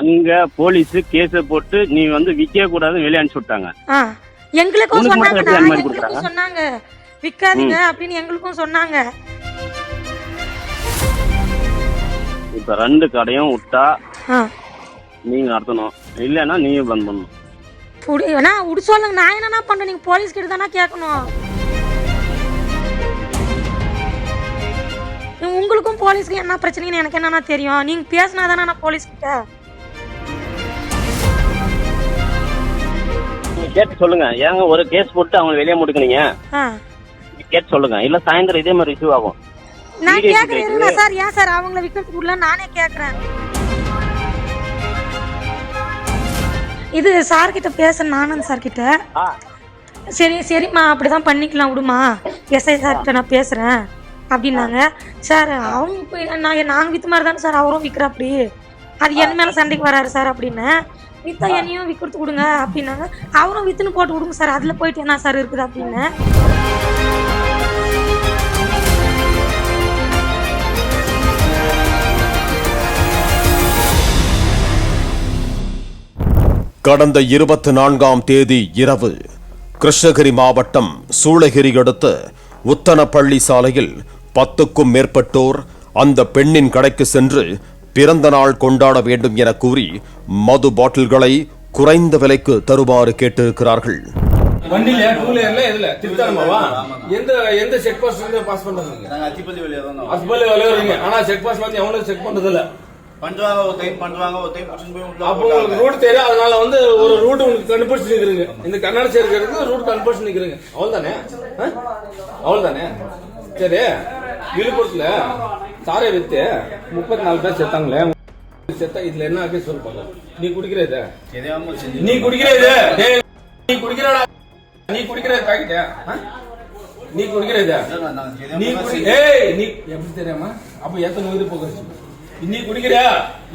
அங்க போலீஸ் கேஸ போட்டு நீ வந்து விற்க கூடாது வெளியே அனுப்பிச்சு விட்டாங்க. எங்களுக்கும் சொன்னாங்க? சொன்னாங்க. விற்காதீங்க அப்படின்னு எங்களுக்கும் சொன்னாங்க. இப்ப ரெண்டு கடையும் விட்டா நீங்க நடத்தணும். இல்லைன்னா நீங்க பந்த் பண்ணணும். வேணா விடு சொல்லுங்க. நான் என்னண்ணா பண்றேன்? நீங்க போலீஸ் கிட்ட தானே கேட்கணும். உங்களுக்கும் போலீஸ்க்கு என்ன பிரச்சனைன்னு எனக்கு என்னன்னா தெரியும்? நீங்க பேசினா தானே நான் போலீஸ் கிட்ட? கேட்டு சொல்லுங்க. ஏங்க ஒரு கேஸ் போட்டு அவங்க வெளியே முடுக்குனீங்க? ஆ. கேட்டு சொல்லுங்க. இல்ல சாயந்தரம் இதே மாதிரி ரிசீவ் ஆகும். நான் கேக்குது. இருங்க சார். ஏன் சார் அவங்கள விற்கிறதுக்கு விடல நானே கேட்கறேன் இது சார் கிட்ட பேசுறேன் ஆனந்த் சார் கிட்ட சரி சரிம்மா. அப்படிதான் பண்ணிக்கலாம் விடுமா? எஸ்ஐ சார்கிட்ட நான் பேசுறேன். அப்படின்னாங்க. சார் அவங்க போய் நான் நாங்கள் வித்த மாதிரி தானே சார் அவரும் விற்கிற அப்படி அது என் மேலே சண்டைக்கு வராரு சார் அப்படின்னு. வித்தா என்னையும் விற்கிறது கொடுங்க அப்படின்னாங்க அவரும் வித்துன்னு போட்டு கொடுங்க சார். அதில் போயிட்டு என்ன சார் இருக்குது அப்படின்னு? கடந்த இருபத்தி நான்காம் தேதி இரவு கிருஷ்ணகிரி மாவட்டம் சூளகிரி அடுத்த உத்தனப்பள்ளி சாலையில் பத்துக்கும் மேற்பட்டோர் அந்த பெண்ணின் கடைக்கு சென்று பிறந்த நாள் கொண்டாட வேண்டும் என கூறி மது பாட்டில்களை குறைந்த விலைக்கு தருமாறு கேட்டிருக்கிறார்கள். வண்டியில டூ வீலர்ல எந்த எந்த செக் போஸ்ட் இருந்து பாஸ் பண்றாங்க நாங்க அத்திப்பள்ளி வழியா தான் வரோம். ஹஸ்பண்ட் வேலையா வரீங்க ஆனா செக் போஸ்ட் வந்து எவனும் செக் பண்றது இல்ல பண்றாங்க ஒரு டைம் பண்றாங்க ஒரு டைம் புடிச்சுட்டு போய் உள்ள அப்போ உங்களுக்கு போட்டாங்க. ரூட் தெரியும் அதனால வந்து ஒரு ரூட் உங்களுக்கு கண்டுபிடிச்சு நிக்கிறீங்க இந்த கண்ணாடி சேர்க்கிறது ரூட் கண்டுபிடிச்சு நிக்கிறீங்க அவ்வளவுதானே? ஆ? அவ்வளவுதானே? சரி. விழுப்புரத்துல? சாரை வித்து முப்பத்தி நாலு பேர் செத்தாங்களே. செத்தா இதுல என்ன ஆகி சொல்லுப்பாங்க நீ குடிக்கிற இத? செஞ்சு? நீ குடிக்கிற இது? நீ குடிக்கிறடா? நீ குடிக்கிற பாக்கெட் நீ குடிக்கிற இத? நீ குடி. ஏய் நீ எப்படி தெரியாம? அப்ப எத்தனை உயிர் போக நீ குடிக்கிறியா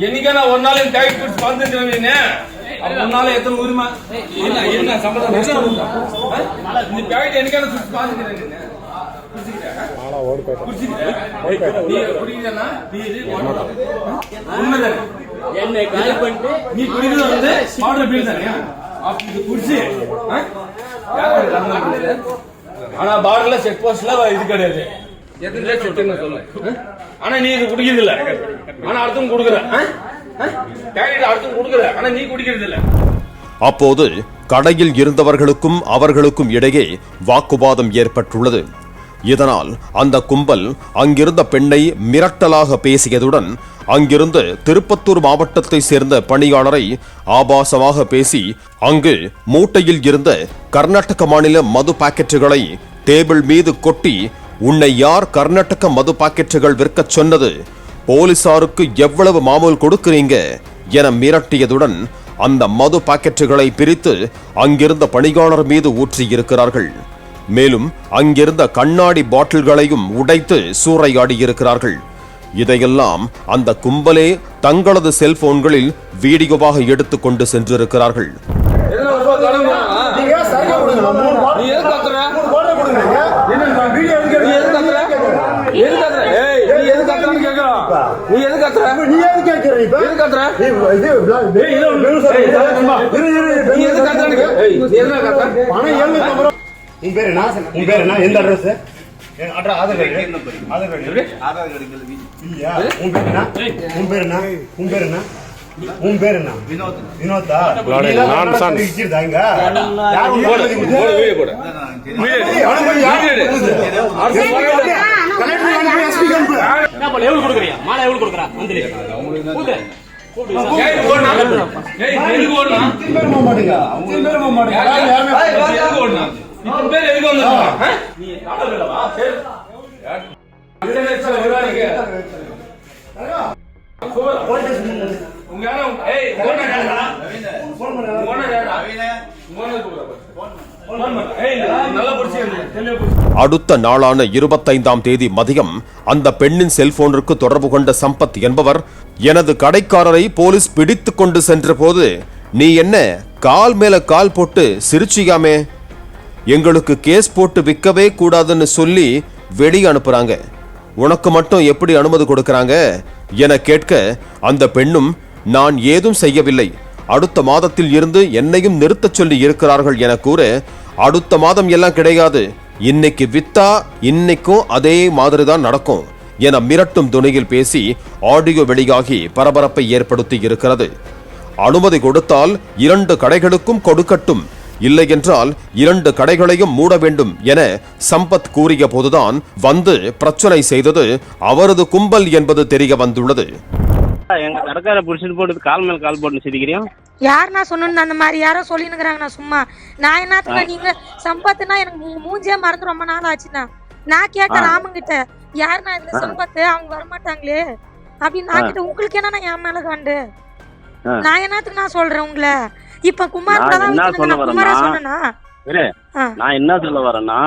என்னைக்கா நான் ஒரு நாள் டேக் குடிச்சு பார்த்துக்கிறேன் நீ அப்ப ஒரு நாள் எத்தனை உரிமை என்ன என்ன சம்பந்தம் ஆ? இந்த பேக்கெட் என்னைக்கா என்னை பண்ணிட்டு நீ குடிக்கிறது வந்து குடிச்சு ஆனா பார்டர்ல செக் போஸ்ட்ல இது கிடையாது எத்தனை ஆனா நீ இது குடிக்கிறது இல்ல ஆனா அடுத்தவங்க குடுக்குற அடுத்தவங்க குடுக்குற ஆனா நீ குடிக்கிறது இல்ல அப்போது கடையில் இருந்தவர்களுக்கும் அவர்களுக்கும் இடையே வாக்குவாதம் ஏற்பட்டுள்ளது. இதனால் அந்த கும்பல் அங்கிருந்த பெண்ணை மிரட்டலாக பேசியதுடன் அங்கிருந்து திருப்பத்தூர் மாவட்டத்தை சேர்ந்த பணியாளரை ஆபாசமாக பேசி அங்கு மூட்டையில் இருந்த கர்நாடக மாநில மது பாக்கெட்டுகளை டேபிள் மீது கொட்டி உன்னை யார் கர்நாடக மது பாக்கெட்டுகள் விற்கச் சொன்னது? போலீசாருக்கு எவ்வளவு மாமூல் கொடுக்கிறீங்க? என மிரட்டியதுடன் அந்த மது பாக்கெட்டுகளை பிரித்து அங்கிருந்த பணியாளர் மீது ஊற்றியிருக்கிறார்கள். மேலும் அங்கிருந்த கண்ணாடி பாட்டில்களையும் உடைத்து சூறையாடியிருக்கிறார்கள் இதையெல்லாம் அந்த கும்பலே தங்களது செல்போன்களில் வீடியோவாக எடுத்துக் கொண்டு சென்றிருக்கிறார்கள் பணம். உன் பேர் என்ன உன் பேர் என்ன எந்த address Aadhaar card? Aadhaar card Aadhaar card. இல்லையா உன் பேர் என்ன உன் பேர் என்ன உன் பேர் என்ன உன் பேர் என்ன வினோத். வினோதா நீ தான் கர்நாடகா விக்கிறதா இங்க? யார் உனக்கு போடு போடு? வீடியோ போடு யார் வீடியோ? அடுத்து போடு. கலெக்டர் அனுப்பி. என்ன பண்ண எவ்வளவு கொடுக்குறியா மாலை எவ்வளவு கொடுக்குறா வந்துரு? ஏய், மாட்டீங்க. மாட்டீங்க. யாரும் அடுத்த நாளான இருபத்தைந்தாம் தேதி மதியம் அந்த பெண்ணின் செல்போனிற்கு தொடர்பு கொண்ட சம்பத் என்பவர் எனது கடைக்காரரை போலீஸ் பிடித்து கொண்டு சென்றபோது நீ என்ன கால் மேல கால் போட்டு சிரிச்சியாமே? எங்களுக்கு கேஸ் போட்டு விற்கவே கூடாதுன்னு சொல்லி வெளியே அனுப்புறாங்க. உனக்கு மட்டும் எப்படி அனுமதி கொடுக்கறாங்க? என கேட்க அந்த பெண்ணும் நான் ஏதும் செய்யவில்லை. அடுத்த மாதத்தில் இருந்து என்னையும் நிறுத்தச் சொல்லி இருக்கிறார்கள் என கூற அடுத்த மாதம் எல்லாம் கிடையாது. இன்னைக்கு வித்தா இன்னைக்கும் அதே மாதிரி தான் நடக்கும் என மிரட்டும் துணியில் பேசி ஆடியோ வெளியாகி பரபரப்பை ஏற்படுத்தி இருக்கிறது. அனுமதி கொடுத்தால் இரண்டு கடைகளுக்கும் கொடுக்கட்டும். இல்லையென்றால் இரண்டு கடைகளையும் மூட வேண்டும் என சம்பத் கூறிய போதுதான் வந்து பிரச்சனை செய்தது அவரது கும்பல் என்பது தெரிய வந்துள்ளது. எங்க கடைக்கார புடிச்சிட்டு போட்டு கால் மேல கால் போட்டு சிரிக்கிறியும் யார் நான் சொன்னு அந்த மாதிரி? யாரோ சொல்லினுங்கிறாங்க நான் சும்மா. நான் என்னத்துக்கு நீங்க சம்பத்துனா எனக்கு உங்க மூஞ்சே மறந்து ரொம்ப நாள் ஆச்சுண்ணா. நான் கேட்டேன் ராமன் கிட்ட யாருண்ணா இதுல சம்பத்து? அவங்க வரமாட்டாங்களே? அப்படின்னு நான் கிட்ட உங்களுக்கு என்னண்ணா என் மேல காண்டு. நான் என்னத்துக்கு நான் சொல்றேன் உங்களை? இப்ப குமார் என்ன சொல்ல வரேன்னா. நான் என்ன சொல்ல வரேன்னா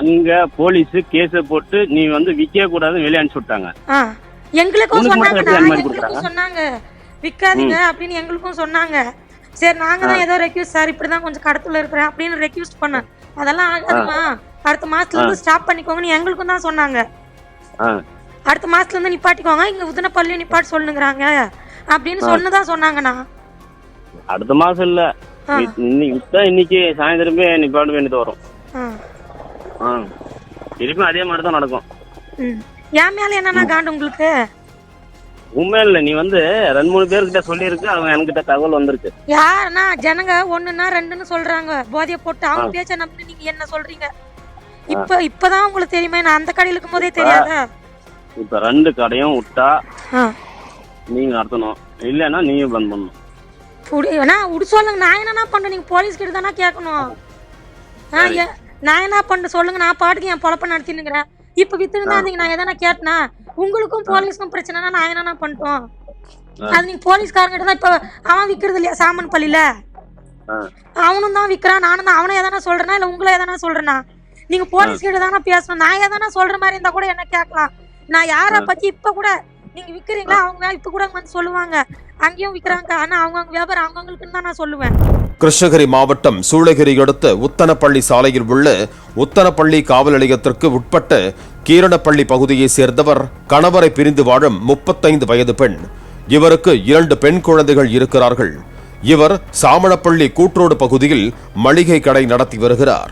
அங்க போலீஸ் கேஸ போட்டு நீ வந்து விக்க கூடாதுன்னு வெளியே அனுப்பிச்சு விட்டாங்க. எங்களுக்கும் கொடுக்குறாங்க? சொன்னாங்க. விற்காதீங்க அப்படின்னு எங்களுக்கும் சொன்னாங்க. சரி நாங்க தான் ஏதோ ரெக்யூஸ்ட் சார் இப்படிதான் கொஞ்சம் கடத்துல இருக்கிறேன் அப்படின்னு ரெக்யூஸ்ட் பண்ணேன். அதெல்லாம் ஆகாதுமா? அடுத்த மாசத்துல இருந்து ஸ்டாப் பண்ணிக்கோங்கன்னு எங்களுக்கும் தான் சொன்னாங்க. அடுத்த மாசத்துல இருந்து நிப்பாட்டிக்கோங்க இங்க உதனப்பள்ளியும் நிப்பாட்டி சொல்லுங்கிறாங்க. அப்படின்னு சொன்னதான் சொன்னாங்கண்ணா. அடுத்த மாசம் இல்ல. இன்னைக்கு இன்னைக்கு சாயந்தரமே நிப்பாட வேண்டியது வரும். ஆ. திருப்பியும் அதே மாதிரி தான் நடக்கும். ம். என் மேல என்னன்னா காண்டு உங்களுக்கு? உண்மையில இல்ல. நீ வந்து ரெண்டு மூணு பேர்கிட்ட சொல்லியிருக்கு. அவங்க என்கிட்ட தகவல் வந்திருக்கு. யாருன்னா ஜனங்க ஒண்ணுன்னா ரெண்டுன்னு சொல்றாங்க. போதைய போட்டு அவங்க பேச்ச நம்பி நீங்க என்ன சொல்றீங்க? இப்ப இப்பதான் உங்களுக்கு தெரியுமா? நான் அந்த கடையில இருக்கும் போதே தெரியாதா? இப்ப ரெண்டு கடையும் விட்டா. நீங்க நடத்தணும். இல்லைன்னா நீங்க பந்த் பண்ணணும். அண்ணா உடு சொல்லுங்க. நான் என்னண்ணா பண்றேன்? நீங்க போலீஸ் கிட்ட தானே கேட்கணும். ஆ, நான் என்ன பண்ண சொல்லுங்க. நான் பாட்டுக்கு என் பொழப்ப நடத்தினுங்கிறேன் இப்ப வித்துன்னு இருந்தீங்க. நான் எதனா கேட்டனா? உங்களுக்கும் போலீஸ்க்கும் பிரச்சனைனா நான் என்னண்ணா பண்ணிட்டோம்? அது நீங்க போலீஸ்காரங்கிட்ட தான் இப்ப அவன் விக்கிறது இல்லையா சாமன் பள்ளியில. அவனும் தான் விக்கிறான். நானும் தான். அவனை எதனா சொல்றேனா? இல்ல உங்களை எதனா சொல்றேனா? நீங்க போலீஸ் கிட்ட தானே பேசணும். நான் எதனா சொல்ற மாதிரி இருந்தா கூட என்ன கேட்கலாம். நான் யார பத்தி இப்ப கூட நீங்க விக்கிறீங்களா? அவங்க இப்ப கூட வந்து சொல்லுவாங்க. அங்கேயும் விக்கிறாங்க. ஆனா அவங்கவுங்க வியாபாரம் அவங்கவுங்களுக்குன்னு தான் நான் சொல்லுவேன். கிருஷ்ணகிரி மாவட்டம் சூளகிரி அடுத்த உத்தனப்பள்ளி சாலையில் உள்ள உத்தனப்பள்ளி காவல் நிலையத்திற்கு உட்பட்ட கீரணப்பள்ளி பகுதியைச் சேர்ந்தவர் கணவரை பிரிந்து வாழும் முப்பத்தைந்து வயது பெண். இவருக்கு இரண்டு பெண் குழந்தைகள் இருக்கிறார்கள். இவர் சாமணப்பள்ளி கூற்றோடு பகுதியில் மளிகை கடை நடத்தி வருகிறார்.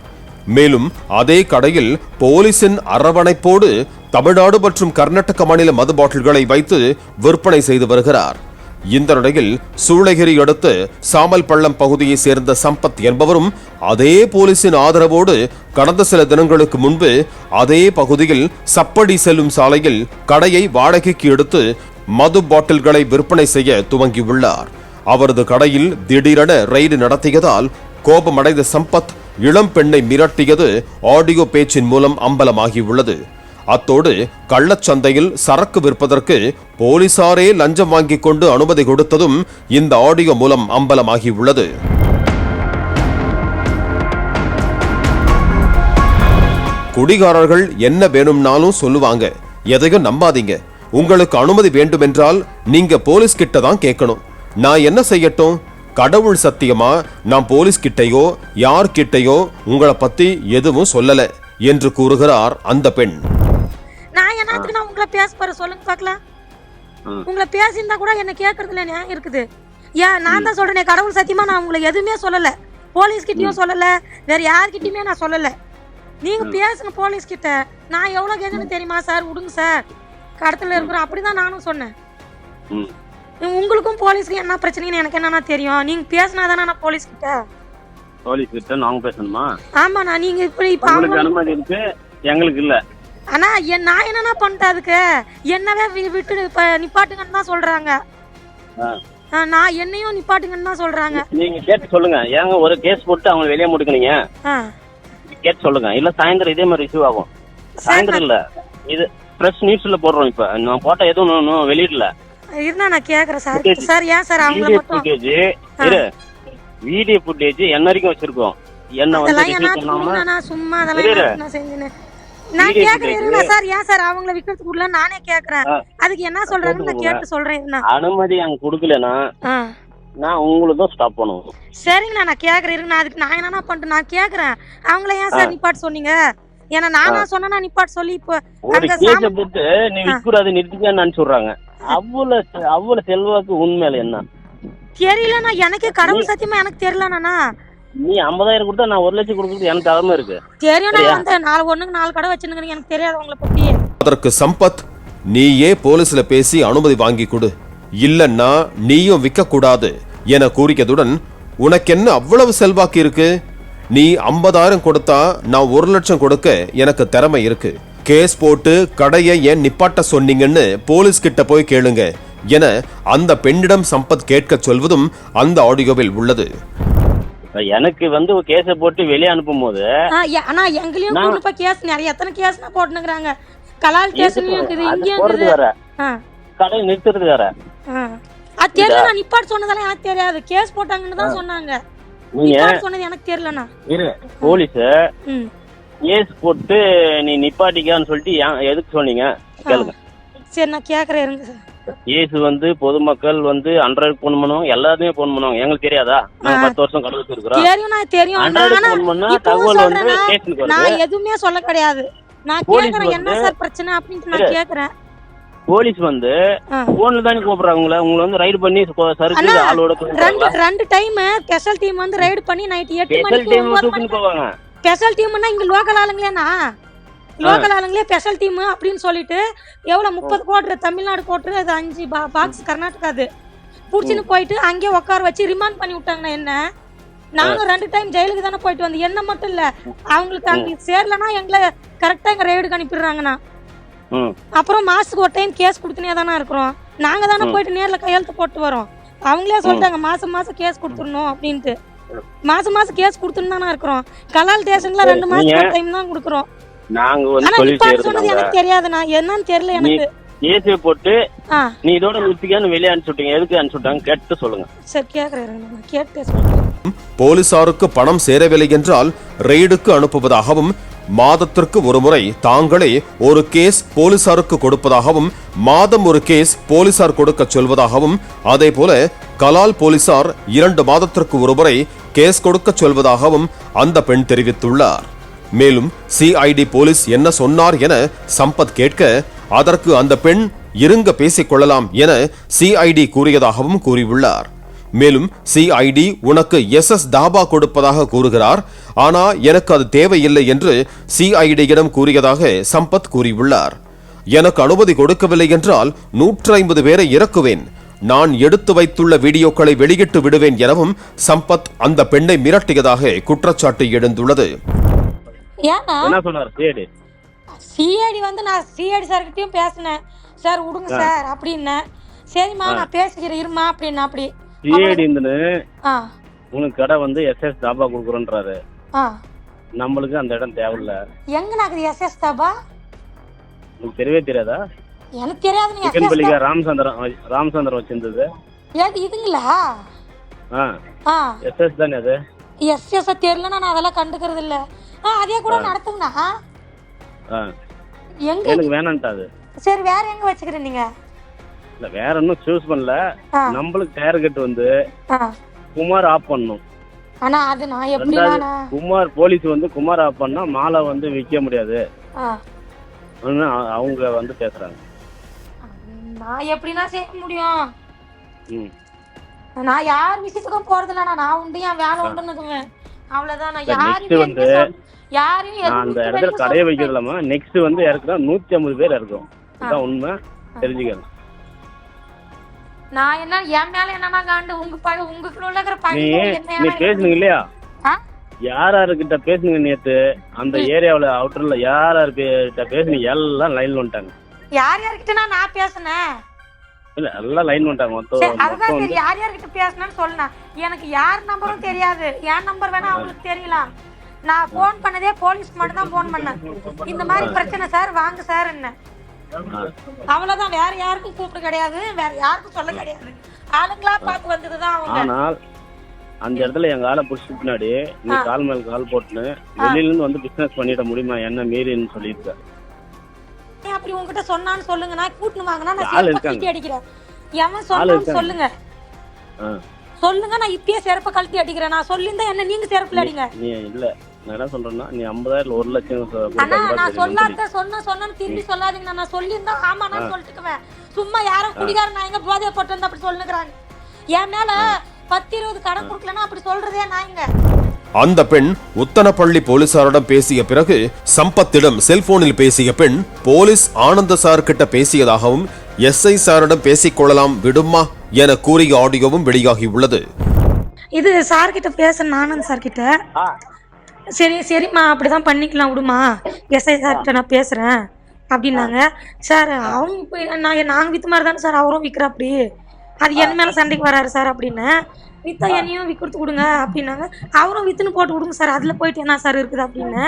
மேலும் அதே கடையில் போலீசின் அரவணைப்போடு தமிழ்நாடு மற்றும் கர்நாடக மாநில மது பாட்டில்களை வைத்து விற்பனை செய்து வருகிறார். இந்த நிலையில் சூளகிரி அடுத்து சாமல் பள்ளம் பகுதியைச் சேர்ந்த சம்பத் என்பவரும் அதே போலீசின் ஆதரவோடு கடந்த சில தினங்களுக்கு முன்பு அதே பகுதியில் சப்படி செல்லும் சாலையில் கடையை வாடகைக்கு எடுத்து மது பாட்டில்களை விற்பனை செய்ய துவங்கியுள்ளார். அவரது கடையில் திடீரென ரெய்டு நடத்தியதால் கோபமடைந்த சம்பத் இளம் பெண்ணை மிரட்டியது ஆடியோ பேச்சின் மூலம் அம்பலமாகியுள்ளது. அத்தோடு கள்ளச்சந்தையில் சரக்கு விற்பதற்கு போலீசாரே லஞ்சம் வாங்கிக் கொண்டு அனுமதி கொடுத்ததும் இந்த ஆடியோ மூலம் அம்பலமாகியுள்ளது. குடிகாரர்கள் என்ன வேணும்னாலும் சொல்லுவாங்க. எதையும் நம்பாதீங்க. உங்களுக்கு அனுமதி வேண்டுமென்றால் நீங்க போலீஸ் கிட்ட தான் கேட்கணும். நான் என்ன செய்யட்டும்? கடவுள் சத்தியமா? நான் போலீஸ் கிட்டையோ யார் கிட்டையோ உங்களை பத்தி எதுவும் சொல்லல என்று கூறுகிறார் அந்த பெண். நான் என்னத்துக்கு நான் உங்களை பேச போற சொல்லுங்க பார்க்கலாம். உங்களை பேசியிருந்தா கூட என்ன கேட்கறதுல நியாயம் இருக்குது. ஏன்? நான் தான் சொல்றேனே கடவுள் சத்தியமா நான் உங்களை எதுவுமே சொல்லல. போலீஸ் கிட்டயும் சொல்லல வேற யார்கிட்டயுமே நான் சொல்லல. நீங்க பேசுங்க போலீஸ் கிட்ட நான் எவ்வளவு கேட்கணும் தெரியுமா சார்? விடுங்க சார். கடத்துல இருக்கிறோம் அப்படிதான் நானும் சொன்னேன். ம். உங்களுக்கும் போலீஸ்க்கு என்ன பிரச்சனைன்னு எனக்கு என்னன்னா தெரியும். நீங்க பேசினாதானே நான் போலீஸ் கிட்ட போலீஸ் கிட்ட நாங்க பேசணுமா? ஆமா நான் நீங்க இப்படி இப்ப உங்களுக்கு அனுமதி இருக்கு எங்களுக்கு இல்ல. ஆனா என் நான் என்னன்னா பண்ணிட்டேன் அதுக்கு? என்னவே விட்டு இப்ப நிப்பாட்டுங்கன்னு தான் சொல்றாங்க. நான் என்னையும் நிப்பாட்டுங்கன்னு தான் சொல்றாங்க. நீங்க கேட்டு சொல்லுங்க. ஏங்க ஒரு கேஸ் போட்டு அவங்க வெளியே முடுக்குனீங்க? ஆ. கேட்டு சொல்லுங்க. இல்ல சாயந்தரம் இதே மாதிரி ரிசீவ் ஆகும். சாயந்தரம் இல்ல. இது பிரஸ் நியூஸ்ல போடுறோம் இப்ப. நான் போட்ட எதுவும் வெளியிடல. இருந்தா நான் கேக்குறேன் சார். சார் ஏன் சார் அவங்கள மட்டும்? வீடியோ ஃபுட்டேஜ் என்ன வரைக்கும் வச்சிருக்கோம்? என்ன வந்து சும்மா அதெல்லாம் நான் செஞ்சேன்னு. நான் கேக்குறேன் சார். ஏன் சார் அவங்கள விக்கிறதுக்கு விடல நானே கேக்குறேன். அதுக்கு என்ன சொல்றாங்கன்னு நான் கேட்டு சொல்றேன் அனுமதி அங்க குடுக்கலனா நான் உங்களுக்கு ஸ்டாப் பண்ணுவோம் சரிங்கண்ணா நான் கேக்குறேன் நான் அதுக்கு நான் என்னண்ணா பண்ணிட்டு நான் கேக்குறேன். அவங்கள ஏன் சார் நிப்பாட்டு சொன்னீங்க? ஏன்னா நானா சொன்னா நிப்பாட்டு சொல்லி இப்போ ஒரு கேஸ போட்டு நீ விற்கக்கூடாது நிறுத்திக்கன்னு விடுறாங்க. அவ்வளவு அவ்வளவு செல்வாக்கு உண்மையில என்ன? தெரியலண்ணா எனக்கு கடவுள் சத்தியமா எனக்கு தெரியலண்ணா நீ ஐம்பதாயிரம் கொடுத்தா நான் ஒரு லட்சம் கொடுக்குறது எனக்கு தகமே இருக்கு. தெரியும் நான் வந்து நாலு ஒண்ணுக்கு நாலு கடை வச்சுருக்கேன் எனக்கு தெரியாது உங்களை பத்தி. அதற்கு சம்பத் நீயே போலீஸ்ல பேசி அனுமதி வாங்கி கொடு. இல்லன்னா நீயும் விற்க கூடாது என கூறியதுடன் உனக்கென்ன அவ்வளவு செல்வாக்கு இருக்கு? நீ ஐம்பதாயிரம் கொடுத்தா நான் ஒரு லட்சம் கொடுக்க எனக்கு திறமை இருக்கு. கேஸ் போட்டு கடையை ஏன் நிப்பாட்ட சொன்னீங்கன்னு போலீஸ் கிட்ட போய் கேளுங்க என அந்த பெண்ணிடம் சம்பத் கேட்க சொல்வதும் அந்த ஆடியோவில் உள்ளது. எனக்கு வந்து ஒரு கேஸை போட்டு வெளியே அனுப்பும் போது ஆ, எ- அண்ணா எங்களையும் போய் கேஸ் நிறைய எத்தனை கேஸ் நான் போட்டுனுக்குறாங்க கலால் ஸ்டேஷன்லயும் இருக்குது இங்கேயும் வேற. கடை நிறுத்துறது வேற. ஆ. அது தெரியல நான் நிப்பாட்டு சொன்னதெல்லாம் எனக்கு தெரியாது. கேஸ் போட்டாங்கன்னு தான் சொன்னாங்க. நீங்க சொன்னது எனக்கு தெரியலண்ணா. இரு போலீஸ் கேஸ் போட்டு நீ நிப்பாட்டிக்கான்னு சொல்லிட்டு ஏன் எதுக்கு சொன்னீங்க? கேளுங்க. சரி நான் கேட்குறேன் இருங்க சார். கேஸ் வந்து பொதுமக்கள் வந்து அண்ட்ராய்டு போன் பண்ணுவாங்க எல்லாருமே போன் பண்ணுவாங்க எங்களுக்கு தெரியாதா? நாங்க பத்து வருஷம் கடை வச்சிருக்கிறோம். தெரியும். நான் தெரியும் Android ஆனா phone பண்ணா இப்பவும் தகவல் வந்து சொல்றேன்னா, ஸ்டேஷனுக்கு வருது. நான் எதுவுமே சொல்ல கிடையாது. நான் போலீஸ் கேக்குறேன் என்ன வந்து- சார் பிரச்சனை அப்படின்ட்டு நான் கேக்குறேன். போலீஸ் வந்து ஆ. போன்ல தானே கூப்பிடுறாங்க உங்களை உங்களை வந்து ரைடு பண்ணி கொ- சறுக்கு ஆளோட ரெண்டு ரெண்டு டைம் ஸ்பெஷல் டீம் வந்து ரைடு பண்ணி நைட் எட்டு ஸ்பெஷல் மணிக்கு டைம் தூக்கின்னு போவாங்க. ஸ்பெஷல் டீம்னா இங்க லோக்கல் ஆளுங்களேண்ணா. லோக்கல் ஆளுங்களே ஸ்பெஷல் டீம் அப்படின்னு சொல்லிட்டு எவ்வளவு முப்பது கோட்டு தமிழ்நாடு கோட்டு அது அஞ்சு பாக்ஸ் கர்நாடகா அது. புடிச்சுன்னு போயிட்டு அங்கேயே உட்கார வச்சு ரிமாண்ட் பண்ணி விட்டாங்கண்ணா என்ன. நானும் ரெண்டு டைம் ஜெயிலுக்கு தானே போயிட்டு வந்தேன் என்ன மட்டும் இல்ல. அவங்களுக்கு அங்க சேரலன்னா எங்களை கரெக்டா எங்க ரைடுக்கு அனுப்பிடுறாங்கண்ணா. அப்புறம் மாசத்துக்கு ஒரு டைம் கேஸ் கொடுத்துனே தானே இருக்கிறோம். நாங்க தானே போயிட்டு நேர்ல கையெழுத்து போட்டு வரோம். அவங்களே சொல்லிட்டாங்க மாசம் மாசம் கேஸ் கொடுத்துடணும் அப்படின்ட்டு. மாசம் மாசம் கேஸ் கொடுத்துன்னு தானே இருக்கிறோம். கலால் ஸ்டேஷன்ல ரெண்டு ஒரு டைம் தான் கொடுக்குறோம். நாங்க வந்து எனக்கு தெரியாதுண்ணா. என்னன்னு தெரியல எனக்கு. கேஸை போட்டு ஆ. நீ இதோட நிறுத்திக்கான்னு வெளியே அனுப்பிச்சு விட்டீங்க எதுக்கு அனுப்பிச்சு விட்டாங்க கேட்டு சொல்லுங்க. சரி கேட்டு சொல்றேன். போலீசாருக்கு பணம் சேரவில்லை என்றால் ரெய்டுக்கு அனுப்புவதாகவும் மாதத்திற்கு ஒருமுறை தாங்களே ஒரு கேஸ் போலீசாருக்கு கொடுப்பதாகவும் மாதம் ஒரு கேஸ் போலீசார் கொடுக்க சொல்வதாகவும் அதேபோல கலால் போலீசார் இரண்டு மாதத்திற்கு ஒருமுறை கேஸ் கொடுக்க சொல்வதாகவும் அந்த பெண் தெரிவித்துள்ளார். மேலும் சிஐடி போலீஸ் என்ன சொன்னார் என சம்பத் கேட்க அதற்கு அந்த பெண் இருங்க பேசிக் கொள்ளலாம் என சிஐடி கூறியதாகவும் கூறியுள்ளார். மேலும் சிஐடி உனக்கு எஸ் எஸ் தாபா கொடுப்பதாக கூறுகிறார். ஆனா எனக்கு அது தேவையில்லை என்று சிஐடியிடம் கூறியதாக சம்பத் கூறியுள்ளார். எனக்கு அனுமதி கொடுக்கவில்லை என்றால் நூற்றி ஐம்பது பேரை இறக்குவேன். நான் எடுத்து வைத்துள்ள வீடியோக்களை வெளியிட்டு விடுவேன் எனவும் சம்பத் அந்த பெண்ணை மிரட்டியதாக குற்றச்சாட்டு எழுந்துள்ளது. என்ன சொன்னார்? சிஐடி வந்து நான் சிஐடி சார்கிட்டயும் பேசினேன். சார் விடுங்க சார் அப்படின்னேன் சரிம்மா நான் பேசிக்கிறேன் இருமா அப்படின்னு அப்படி. சிஐடி உனக்கு கடை வந்து எஸ்எஸ் தாபா கொடுக்குறோன்றாரு. நம்மளுக்கு அந்த இடம் தேவையில்ல. எங்க நாக்குது எஸ்எஸ் தாபா? உனக்கு தெரியவே தெரியாதா? எனக்கு தெரியாது நீ சிக்கன் பள்ளிக்கா ராமச்சந்திரன் ராமச்சந்திரன் வச்சிருந்தது. ஏது இதுங்களா? ஆ. எஸ்எஸ் தானே அது? எஸ்எஸ் தெரியலன்னா நான் அதெல்லாம் கண்டுக்கிறது இல்ல அதே கூட நடத்துங்கண்ணா. எங்க எனக்கு வேணான்ட்டா அது. சரி வேற எங்க வச்சுக்கிறேன் நீங்க? இல்ல வேற ஒன்றும் சூஸ் பண்ணல. நம்மளுக்கு டார்கெட் வந்து ஆ. குமார் ஆஃப் பண்ணணும். ஆனா அது நான் எப்படி குமார் போலீஸ் வந்து குமார் ஆஃப் பண்ணா மாலை வந்து விற்க முடியாது. அவங்க வந்து பேசுறாங்க. நான் எப்படின்னா செய்ய முடியும்? நான் யார் விஷயத்துக்கும் போறதில்ல நான் உண்டு என் வேலை உண்டுன்னு இருக்குவேன் அவ்வளவுதான். நான் இப்ப யாரையும் அந்த இடத்துல கடையை சொல்ல வைக்கிறது இல்லாம நெக்ஸ்ட் வந்து இறக்குறா நூத்தி ஐம்பது பேர் இருக்கும் இதுதான் உண்மை. தெரிஞ்சுக்கணும் நான் என்ன என் மேல என்னன்னா காண்டு? உங்க பழ உங்களுக்குள்ள இருக்கிற பழக்கம் நீ பேசுனீங்க இல்லையா? யார் யாருக்கிட்ட பேசுனீங்க நேத்து? அந்த ஏரியாவுல அவுட்டர்ல யார் யார் கிட்ட பேசுனீங்க? எல்லாம் லைன்ல வந்துட்டாங்க. யார் யார்கிட்ட நான் பேசினேன் இல்ல எல்லாம் லைன் வந்துட்டாங்க. மொத்தம் வந்து யார் யார்கிட்ட பேசினேன்னு சொல்லணும் எனக்கு யார் நம்பரும் தெரியாது. என் நம்பர் வேணா அவங்களுக்கு தெரியலாம். நான் ஃபோன் பண்ணதே போலீஸ்க்கு மட்டும் தான் ஃபோன் பண்ணேன். இந்த மாதிரி பிரச்சனை சார் வாங்க சார் என்ன. அவ்வளவுதான். வேற யாருக்கும் கூப்பிட கிடையாது. வேற யாருக்கும் சொல்ல கிடையாது. ஆளுங்களா பார்த்து வந்ததுதான் அவங்க. ஆனால் அந்த இடத்துல எங்க ஆளை புடிச்சு பின்னாடி நீ கால் மேல கால் போட்டுன்னு வெளியில இருந்து வந்து பிசினஸ் பண்ணிட முடியுமா என்ன மீறின்னு சொல்லியிருக்க. ஏன் அப்படி உங்ககிட்ட சொன்னான்னு சொல்லுங்க நான் கூட்டின்னு வாங்கினா நான். கழட்டி அடிக்கிறேன். எவன் சொன்னான்னு. சொல்லுங்க. சொல்லுங்க நான் இப்பயே செருப்பை கழட்டி அடிக்கிறேன். நான் சொல்லியிருந்தா என்ன நீங்க செருப்புல அடிங்க. நீ இல்ல. நான் என்ன சொல்றேன்னா நீ ஐம்பதாயிரம் ஒரு லட்சம் அண்ணா நான் சொல்லாத சொன்ன சொன்னேன்னு திரும்பி சொல்லாதீங்க நான் சொல்லியிருந்தா ஆமாண்ணா சொல்லிட்டுக்குவேன். சும்மா யாரும் குடிகார நாயங்க போதையை போட்டு வந்து அப்படி சொல்லுங்கிறாங்க என் மேல பத்து இருபது கடன் கொடுக்கலன்னா அப்படி சொல்றதே நாயங்க. அந்த பெண் உத்தனப்பள்ளி போலீசாரிடம் பேசிய பிறகு சம்பத்திடம் செல்போனில் பேசிய பெண் போலீஸ் ஆனந்த சார் கிட்ட பேசியதாகவும் எஸ்ஐ சாரிடம் பேசிக் கொள்ளலாம் விடுமா என கூறிய ஆடியோவும் வெளியாகியுள்ளது இது சார் கிட்ட பேசுறேன் ஆனந்த் சார் கிட்ட சரி சரிம்மா அப்படிதான் பண்ணிக்கலாம் விடுமா. எஸ்ஐ சார்கிட்ட நான் பேசுறேன் அப்படின்னாங்க. சார் அவங்க இப்போ நான் நாங்கள் வித்த மாதிரி தானே சார் அவரும் விற்கிறாப்படி அது என் மேலே சண்டைக்கு வராரு சார் அப்படின்னு. வித்தா என்னையும் விற்கிறது கொடுங்க அப்படின்னாங்க. அவரும் வித்துன்னு போட்டு கொடுங்க சார் அதில் போயிட்டு என்ன சார் இருக்குது அப்படின்னு.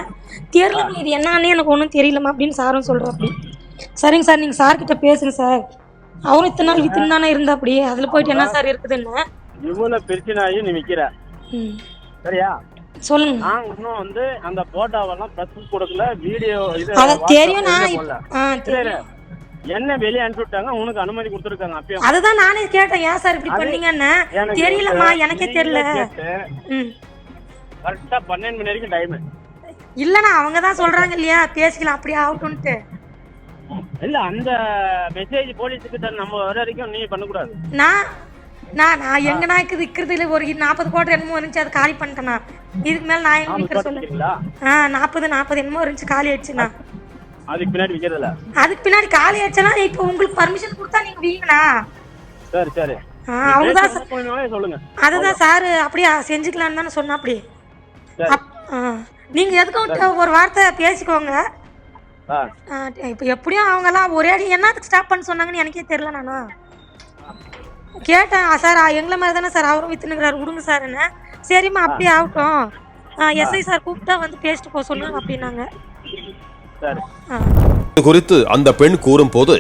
தெரியலம்மா இது என்னன்னு எனக்கு ஒன்றும் தெரியலம்மா அப்படின்னு சாரும் சொல்கிறாப்படி சரிங்க சார் நீங்கள் சார்கிட்ட பேசுங்க சார். அவரும் இத்தனை நாள் வித்துன்னு தானே இருந்தாப்படி அதில் போயிட்டு என்ன சார் இருக்குதுன்னு. இவ்வளவு பிரச்சனை ஆகி நீ விக்கிற? ம். சரியா? சொல்லுங்க. நான் இன்னும் வந்து அந்த போட்டோவெல்லாம் பிரஸ் கொடுக்கல வீடியோ இது தெரியும் நான் தெரியும். என்ன வெளியே அனுப்பி விட்டாங்க உனக்கு அனுமதி கொடுத்துருக்காங்க அப்பயும். அதுதான் நானே கேட்டேன் ஏன் சார் இப்படி பண்ணீங்கன்னு? தெரியலம்மா எனக்கே தெரியல. கரெக்டா பன்னெண்டு மணி வரைக்கும் டைம் இல்லண்ணா அவங்க தான் சொல்றாங்க இல்லையா? பேசிக்கலாம் அப்படியே ஆகட்டும்ட்டு இல்ல அந்த மெசேஜ் போலீஸுக்கு நம்ம வர வரைக்கும் நீ பண்ணக்கூடாது. நான் நான் நான் எங்க நாய்க்கு விற்கிறதுல ஒரு நாற்பது கோட்டை என்னமோ இருந்துச்சு அது காலி பண்ணிட்டேண்ணா இதுக்கு மேல நான் எங்க விற்கிற சொல்லு. விக்கிறீங்களா ஆ நாற்பது நாற்பது என்னமோ இருந்துச்சு காலி ஆயிடுச்சுண்ணா அதுக்கு பின்னாடி விக்கிறதுல அதுக்கு பின்னாடி காலி ஆயிடுச்சுன்னா இப்போ உங்களுக்கு பர்மிஷன் கொடுத்தா நீங்க வீங்கண்ணா. சரி சரி. ஆ அவங்க தான் பேசுறது போனாலே சொல்லுங்க. அதுதான் சார் அப்படியே செஞ்சுக்கலான்னு தானே சொன்னா அப்படி. நீங்க எதுக்கும் ஒரு வார்த்தை பேசிக்கோங்க. இப்போ எப்படியும் அவங்கெல்லாம் ஒரே அடி என்னத்துக்கு ஸ்டாப் பண்ண சொன்னாங்கன்னு எனக்கே தெரியல நானா. கேட்டேன் சார் எங்களை மாதிரி தானே சார் அவரும் வித்துனுங்கிறாரு விடுங்க சார்ன்னு சரிம்மா அப்படியே ஆகட்டும். எஸ்ஐ சார் கூப்பிட்டா வந்து பேசிட்டு போக சொல்லுங்க அப்படின்னாங்க. சரி. இது குறித்து அந்த பெண் கூறும்போது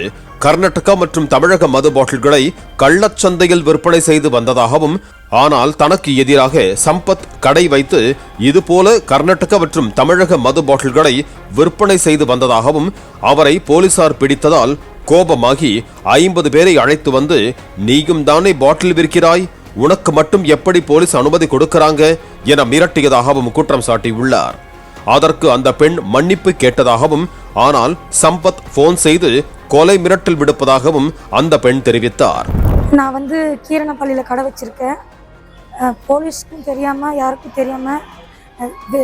கர்நாடகா மற்றும் தமிழக மது பாட்டில்களை கள்ளச்சந்தையில் விற்பனை செய்து வந்ததாகவும் ஆனால் தனக்கு எதிராக சம்பத் கடை வைத்து இதுபோல கர்நாடகா மற்றும் தமிழக மது பாட்டில்களை விற்பனை செய்து வந்ததாகவும் அவரை போலீசார் பிடித்ததால் கோபமாகி ஐம்பது பேரை அழைத்து வந்து நீயும் தானே பாட்டில் விற்கிறாய்? உனக்கு மட்டும் எப்படி போலீஸ் அனுமதி கொடுக்கிறாங்க? என மிரட்டியதாகவும் குற்றம் சாட்டியுள்ளார். அதற்கு அந்த பெண் மன்னிப்பு கேட்டதாகவும் ஆனால் சம்பத் போன் செய்து கொலை மிரட்டல் விடுப்பதாகவும் அந்த பெண் தெரிவித்தார். நான் வந்து கீரணப்பள்ளியில் கடை வச்சிருக்கேன். போலீஸ்க்கும் தெரியாமல் யாருக்கும் தெரியாமல் இது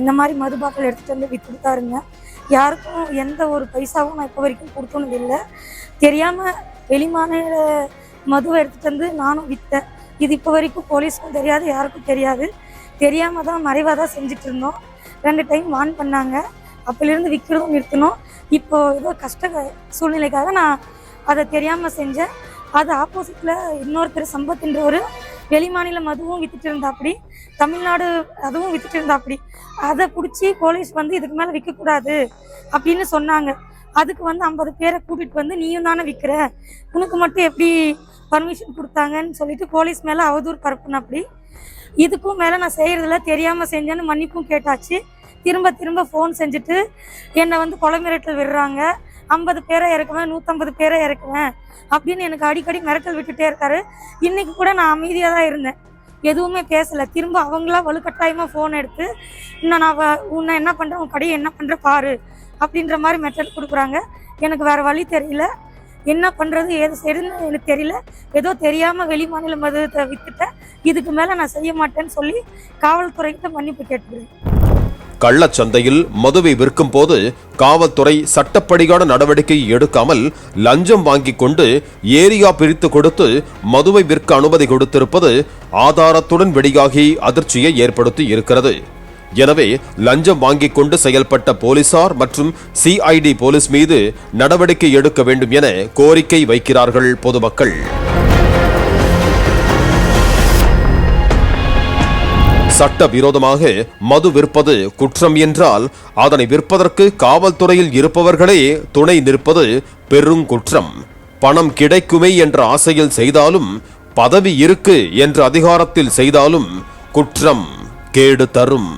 இந்த மாதிரி மது பாட்டில் எடுத்துகிட்டு வந்து இருந்தேன். யாருக்கும் எந்த ஒரு பைசாவும் நான் இப்போ வரைக்கும் கொடுத்தோன்னு இல்லை. தெரியாமல் வெளிமாநில மதுவை எடுத்துகிட்டு வந்து நானும் விற்றேன் இது இப்போ வரைக்கும் போலீஸ்க்கும் தெரியாது யாருக்கும் தெரியாது. தெரியாமல் தான் மறைவாக தான் செஞ்சுட்டு இருந்தோம். ரெண்டு டைம் வான் பண்ணாங்க. அப்போலேருந்து விற்கிறதும் நிறுத்தணும் இப்போது ஏதோ கஷ்ட சூழ்நிலைக்காக நான் அதை தெரியாமல் செஞ்சேன். அது ஆப்போசிட்டில் இன்னொருத்தர் சம்பத்துன்றவர் வெளிமாநிலம் அதுவும் வித்துட்டு இருந்தாப்படி தமிழ்நாடு அதுவும் வித்துட்டு இருந்தாப்படி அதை பிடிச்சி போலீஸ் வந்து இதுக்கு மேலே விற்கக்கூடாது அப்படின்னு சொன்னாங்க. அதுக்கு வந்து ஐம்பது பேரை கூட்டிகிட்டு வந்து நீயும் தானே விற்கிற உனக்கு மட்டும் எப்படி பர்மிஷன் கொடுத்தாங்கன்னு சொல்லிட்டு போலீஸ் மேலே அவதூறு பரப்புனாப்படி இதுக்கும் மேலே நான் செய்கிறதில்ல தெரியாமல் செஞ்சேன்னு மன்னிப்பும் கேட்டாச்சு. திரும்ப திரும்ப ஃபோன் செஞ்சுட்டு என்னை வந்து கொலை மிரட்டல் விடுறாங்க. ஐம்பது பேரை இறக்குவேன் நூற்றம்பது பேரை இறக்குவேன் அப்படின்னு எனக்கு அடிக்கடி மிரட்டல் விட்டுட்டே இருக்காரு. இன்னைக்கு கூட நான் அமைதியாக தான் இருந்தேன். எதுவுமே பேசலை. திரும்ப அவங்களா வலுக்கட்டாயமாக ஃபோன் எடுத்து இன்னும் நான் வ- உன்னை என்ன பண்ணுறேன் உன் கடையை என்ன பண்ணுற பாரு. அப்படின்ற மாதிரி மெத்தட் கொடுக்குறாங்க. எனக்கு வேறு வழி தெரியல. என்ன பண்ணுறது ஏது செய்யுதுன்னு எனக்கு தெரியல. ஏதோ தெரியாமல் வெளி மாநில மதுத்தை வித்துட்டேன். இதுக்கு மேலே நான் செய்ய மாட்டேன்னு சொல்லி காவல்துறைக்கிட்ட மன்னிப்பு கேட்டுக்கிறேன். கள்ளச்சந்தையில் மதுவை விற்கும் போது காவல்துறை சட்டப்படியான நடவடிக்கை எடுக்காமல் லஞ்சம் வாங்கிக் கொண்டு ஏரியா பிரித்து கொடுத்து மதுவை விற்க அனுமதி கொடுத்திருப்பது ஆதாரத்துடன் வெளியாகி அதிர்ச்சியை ஏற்படுத்தி இருக்கிறது. எனவே லஞ்சம் வாங்கிக் கொண்டு செயல்பட்ட போலீசார் மற்றும் சிஐடி போலீஸ் மீது நடவடிக்கை எடுக்க வேண்டும் என கோரிக்கை வைக்கிறார்கள் பொதுமக்கள். சட்ட விரோதமாக மது விற்பது குற்றம் என்றால் அதனை விற்பதற்கு காவல்துறையில் இருப்பவர்களே துணை நிற்பது பெருங்குற்றம் பணம் கிடைக்குமே என்ற ஆசையில் செய்தாலும் பதவி இருக்கு என்ற அதிகாரத்தில் செய்தாலும் குற்றம் கேடு தரும்.